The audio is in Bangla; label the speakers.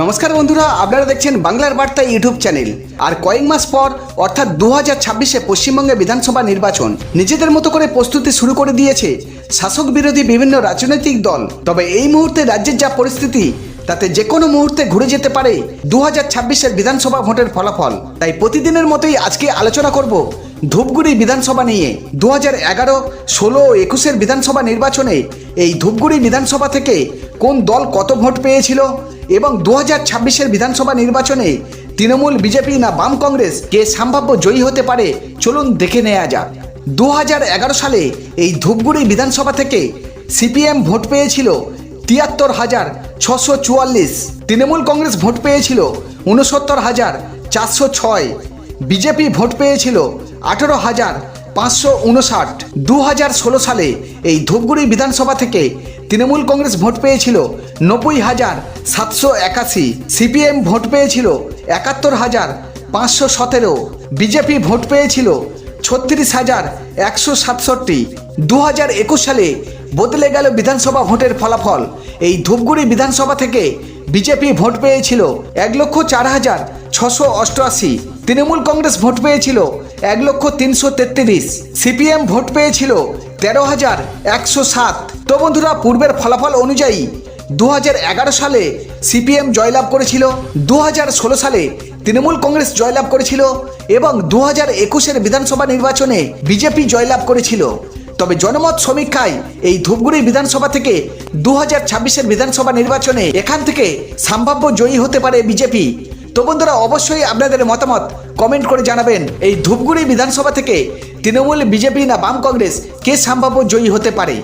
Speaker 1: নমস্কার বন্ধুরা, আপনারা দেখছেন বাংলার বার্তা ইউটিউব চ্যানেল। আর কয়েক মাস পর, অর্থাৎ দু হাজার ছাব্বিশে পশ্চিমবঙ্গে বিধানসভা নির্বাচন, নিজেদের মতো করে প্রস্তুতি শুরু করে দিয়েছে শাসক বিরোধী বিভিন্ন রাজনৈতিক দল। তবে এই মুহূর্তে রাজ্যের যা পরিস্থিতি, তাতে যে কোনো মুহূর্তে ঘুরে যেতে পারে দু হাজার ছাব্বিশের বিধানসভা ভোটের ফলাফল। তাই প্রতিদিনের মতোই আজকে আলোচনা করব ধূপগুড়ি বিধানসভা নিয়ে। দু হাজার এগারো, ষোলো ও একুশের বিধানসভা নির্বাচনে এই ধূপগুড়ি বিধানসভা থেকে কোন দল কত ভোট পেয়েছিল এবং দু হাজার ছাব্বিশের বিধানসভা নির্বাচনে তৃণমূল, বিজেপি না বাম কংগ্রেস কে সম্ভাব্য জয়ী হতে পারে, চলুন দেখে নেওয়া যাক। দু হাজার এগারো সালে এই ধূপগুড়ি বিধানসভা থেকে সিপিএম ভোট পেয়েছিল তিয়াত্তর হাজার ছশো চুয়াল্লিশ, তৃণমূল কংগ্রেস ভোট পেয়েছিল উনসত্তর হাজার চারশো ছয়, বিজেপি ভোট পেয়েছিল আঠেরো হাজার পাঁচশো উনষাট দু হাজার ষোলো সালে এই ধূপগুড়ি বিধানসভা থেকে তৃণমূল কংগ্রেস ভোট পেয়েছিল নব্বই হাজার সাতশো একাশি, সিপিএম ভোট পেয়েছিল একাত্তর হাজার পাঁচশো সতেরো, বিজেপি ভোট পেয়েছিল ছত্রিশ হাজার একশো সাতষট্টি দু হাজার একুশ সালে বদলে গেল বিধানসভা ভোটের ফলাফল। এই ধূপগুড়ি বিধানসভা থেকে বিজেপি ভোট পেয়েছিল এক লক্ষ চার হাজার ছশো অষ্টআশি তৃণমূল কংগ্রেস ভোট পেয়েছিল এক লক্ষ তিনশো তেত্রিশ, সিপিএম ভোট পেয়েছিল তেরো হাজার একশো সাত। তো বন্ধুরা, পূর্বের ফলাফল অনুযায়ী দু হাজার এগারো সালে সিপিএম জয়লাভ করেছিল, দু হাজার ষোলো সালে তৃণমূল কংগ্রেস জয়লাভ করেছিল এবং দু হাজার একুশের বিধানসভা নির্বাচনে বিজেপি জয়লাভ করেছিল। তবে জনমত সমীক্ষায় এই ধূপগুড়ি বিধানসভা থেকে দু হাজার ছাব্বিশের বিধানসভা নির্বাচনে এখান থেকে সম্ভাব্য জয়ী হতে পারে বিজেপি। তো বন্ধুরা, অবশ্যই আপনাদের মতামত কমেন্ট করে জানাবেন। এই ধূপগুড়ি বিধানসভা থেকে তৃণমূল, বিজেপি না বাম কংগ্রেস, কে সম্ভাব্য জয়ী হতে পারে?